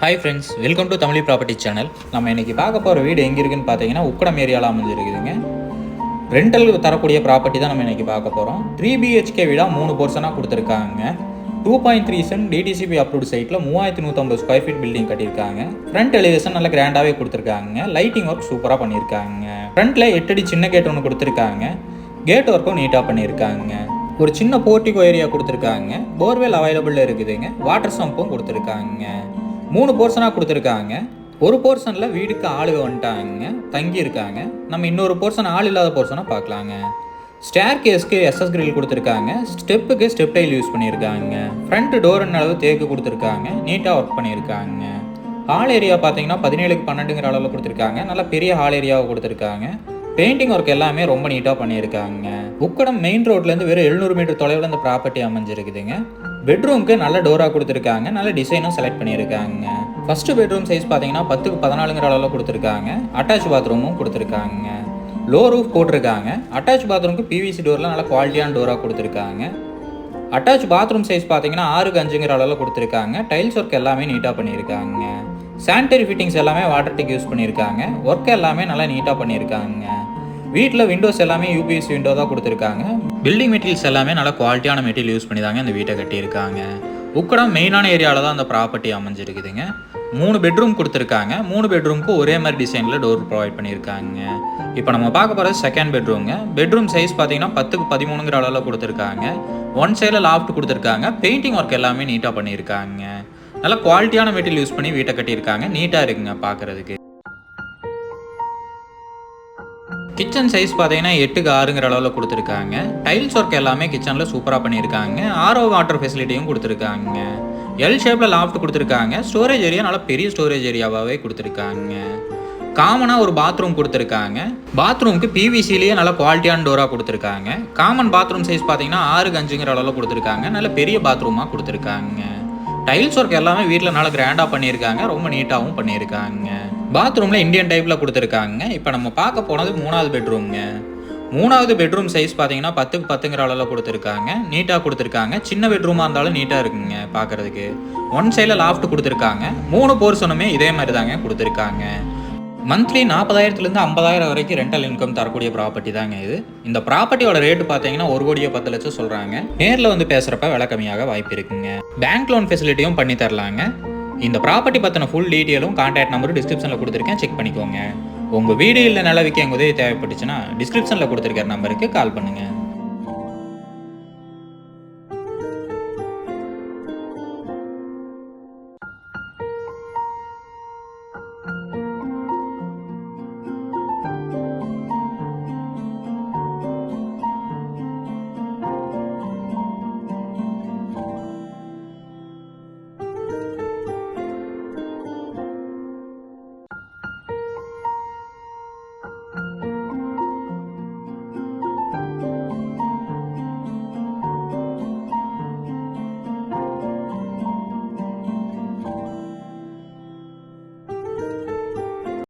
Hi friends welcome to Tamil property channel நம்ம இன்னைக்கு பார்க்க போகிற வீடு எங்கே இருக்குன்னு பார்த்தீங்கன்னா உக்கடம் ஏரியாவில் அமைஞ்சிருக்குதுங்க. ரெண்டல் தரக்கூடிய ப்ராப்பர்ட்டி தான் நம்ம இன்னைக்கு பார்க்க போகிறோம் த்ரீ பிஹெச்கே வீடாக மூணு போர்ஷனாக கொடுத்துருக்காங்க. Two point three cent DTCP approved சைட்டில் மூவாயிரத்தி நூற்றம்பது ஸ்கொயர் ஃபீட் பில்டிங் கட்டியிருக்காங்க. ஃப்ரண்ட் எலிவேஷன் நல்ல கிராண்டாகவே கொடுத்துருக்காங்க. லைட்டிங் ஒர்க் சூப்பராக பண்ணியிருக்காங்க. ஃப்ரண்ட்டில் எட்டடி சின்ன கேட் ஒன்று கொடுத்துருக்காங்க. கேட் ஒர்க்கும் நீட்டாக பண்ணியிருக்காங்க. ஒரு சின்ன போர்ட்டிகோ ஏரியா கொடுத்துருக்காங்க. போர்வெல் அவைலபிளில் இருக்குதுங்க. வாட்டர் சம்பும் கொடுத்துருக்காங்க. மூணு போர்ஷனாக கொடுத்துருக்காங்க. ஒரு போர்ஷனில் வீடுக்கு ஆளுக வந்துட்டாங்க தங்கி இருக்காங்க நம்ம இன்னொரு போர்ஷன் ஆள் இல்லாத போர்ஷனாக பார்க்கலாங்க. ஸ்டேர் கேஸ்க்கு எஸ்எஸ் கிரில் கொடுத்துருக்காங்க. ஸ்டெப்புக்கு ஸ்டெப் டைல் யூஸ் பண்ணியிருக்காங்க. ஃப்ரண்ட் டோர் அளவு தேக்கு கொடுத்துருக்காங்க. நீட்டாக ஒர்க் பண்ணியிருக்காங்க. ஹால் ஏரியா பார்த்தீங்கன்னா பதினேழுக்கு பன்னெண்டுங்கிற அளவில் கொடுத்துருக்காங்க. நல்லா பெரிய ஹால் ஏரியாவை கொடுத்துருக்காங்க. பெயிண்டிங் ஒர்க் எல்லாமே ரொம்ப நீட்டாக பண்ணியிருக்காங்க. உக்கடம் மெயின் ரோட்லேருந்து வெறும் எழுநூறு மீட்டர் தொலைவில் இந்த ப்ராப்பர்ட்டி அமைஞ்சிருக்குதுங்க. பெட்ரூம்க்கு நல்ல டோராக கொடுத்துருக்காங்க. நல்ல டிசைனும் செலக்ட் பண்ணியிருக்காங்க. ஃபஸ்ட்டு பெட்ரூம் சைஸ் பார்த்தீங்கன்னா பத்துக்கு பதினாலுங்கிற அளவில் கொடுத்துருக்காங்க. அட்டாச் பாத்ரூமும் கொடுத்துருக்காங்க. லோ ரூஃப் போட்டிருக்காங்க. அட்டாச் பாத்ரூம்க்கு பிவிசி டோரில் நல்ல குவாலிட்டியான டோராக கொடுத்துருக்காங்க. அட்டாச் பாத்ரூம் சைஸ் பார்த்தீங்கன்னா ஆறுக்கு அஞ்சுங்கிற அளவில் கொடுத்துருக்காங்க. டைல்ஸ் ஒர்க் எல்லாமே நீட்டாக பண்ணியிருக்காங்க. சானிட்டரி ஃபிட்டிங்ஸ் எல்லாமே வாட்டர் டேக் யூஸ் பண்ணியிருக்காங்க. ஒர்க் எல்லாமே நல்லா நீட்டாக பண்ணியிருக்காங்க. வீட்டில் விண்டோஸ் எல்லாமே யூபிஎஸ் விண்டோ தான் கொடுத்துருக்காங்க. பில்டிங் மெட்டீரியல்ஸ் எல்லாமே நல்ல குவாலிட்டியான மெட்டீரியல் யூஸ் பண்ணி தாங்க இந்த வீட்டை கட்டியிருக்காங்க. உக்கடம் மெயினான ஏரியாவில் தான் அந்த ப்ராப்பர்ட்டி அமைஞ்சிருக்குதுங்க. மூணு பெட்ரூம் கொடுத்துருக்காங்க. மூணு பெட்ரூமுக்கு ஒரே மாதிரி டிசைனில் டோர் ப்ரொவைட் பண்ணியிருக்காங்க. இப்போ நம்ம பார்க்க போகிறது செகண்ட் பெட்ரூம்ங்க பெட்ரூம் சைஸ் பார்த்தீங்கன்னா பத்துக்கு பதிமூணுங்கிற அளவில் கொடுத்துருக்காங்க. ஒன் சைடில் லாஃப்ட் கொடுத்துருக்காங்க. பெயிண்டிங் ஒர்க் எல்லாமே நீட்டாக பண்ணியிருக்காங்க. நல்ல குவாலிட்டியான மெட்டீரியல் யூஸ் பண்ணி வீட்டை கட்டியிருக்காங்க. நீட்டாக இருக்குங்க பார்க்குறதுக்கு. கிச்சன் சைஸ் பார்த்தீங்கன்னா எட்டுக்கு ஆறுங்கிற அளவில் கொடுத்துருக்காங்க. டைல்ஸ் ஒர்க் எல்லாமே கிச்சனில் சூப்பராக பண்ணியிருக்காங்க. ஆரோ வாட்டர் ஃபெசிலிட்டியும் கொடுத்துருக்காங்க. எல் ஷேப்பில் லாஃப்ட் கொடுத்துருக்காங்க. ஸ்டோரேஜ் ஏரியா நல்லா பெரிய ஸ்டோரேஜ் ஏரியாவாகவே கொடுத்துருக்காங்க. காமனாக ஒரு பாத்ரூம் கொடுத்துருக்காங்க. பாத்ரூமுக்கு பிவிசிலேயே நல்ல குவாலிட்டியான டோராக கொடுத்துருக்காங்க. காமன் பாத்ரூம் சைஸ் பார்த்தீங்கன்னா ஆறுக்கு அஞ்சுங்கிற அளவில் கொடுத்துருக்காங்க. நல்ல பெரிய பாத்ரூமாக கொடுத்துருக்காங்க. டைல்ஸ் ஒர்க் எல்லாமே வீட்டில் நல்லா கிராண்டாக பண்ணியிருக்காங்க. ரொம்ப நீட்டாகவும் பண்ணியிருக்காங்க. பாத்ரூமில் இந்தியன் டைப்பில் கொடுத்துருக்காங்க. இப்போ நம்ம பார்க்க போனது மூணாவது பெட்ரூம்ங்க மூணாவது பெட்ரூம் சைஸ் பார்த்தீங்கன்னா பத்துக்கு பத்துங்கிற அளவில் கொடுத்துருக்காங்க. நீட்டாக கொடுத்துருக்காங்க. சின்ன பெட்ரூமாக இருந்தாலும் நீட்டாக இருக்குங்க பார்க்குறதுக்கு. ஒன் சைடில் லாஃப்ட் கொடுத்துருக்காங்க. மூணு போர்ஷனுமே இதே மாதிரி தாங்க கொடுத்துருக்காங்க. மந்த்லி நாற்பதாயிரத்துலேருந்து ஐம்பதாயிரம் வரைக்கும் ரெண்டல் இன்கம் தரக்கூடிய ப்ராப்பர்ட்டி தாங்க இது. இந்த ப்ராப்பர்ட்டியோட ரேட்டு பார்த்தீங்கன்னா ஒரு கோடியே பத்து லட்சம் சொல்கிறாங்க நேரில் வந்து பேசுகிறப்ப விலை கம்மியாக வாய்ப்பு இருக்குங்க. பேங்க் லோன் ஃபெசிலிட்டியும் பண்ணி தரலாங்க. இந்த ப்ராப்பர்ட்டி பற்றின ஃபுல் டீட்டெயிலும் கான்டாக்ட் நம்பரும் டிஸ்கிரிப்ஷனில் கொடுத்துருக்கேன். செக் பண்ணிக்கோங்க. உங்கள் வீடு இல்லை நில விற்க உதவி தேவைப்பட்டுச்சுன்னா டிஸ்கிரிப்ஷனில் கொடுத்துருக்கிற நம்பருக்கு கால் பண்ணுங்கள்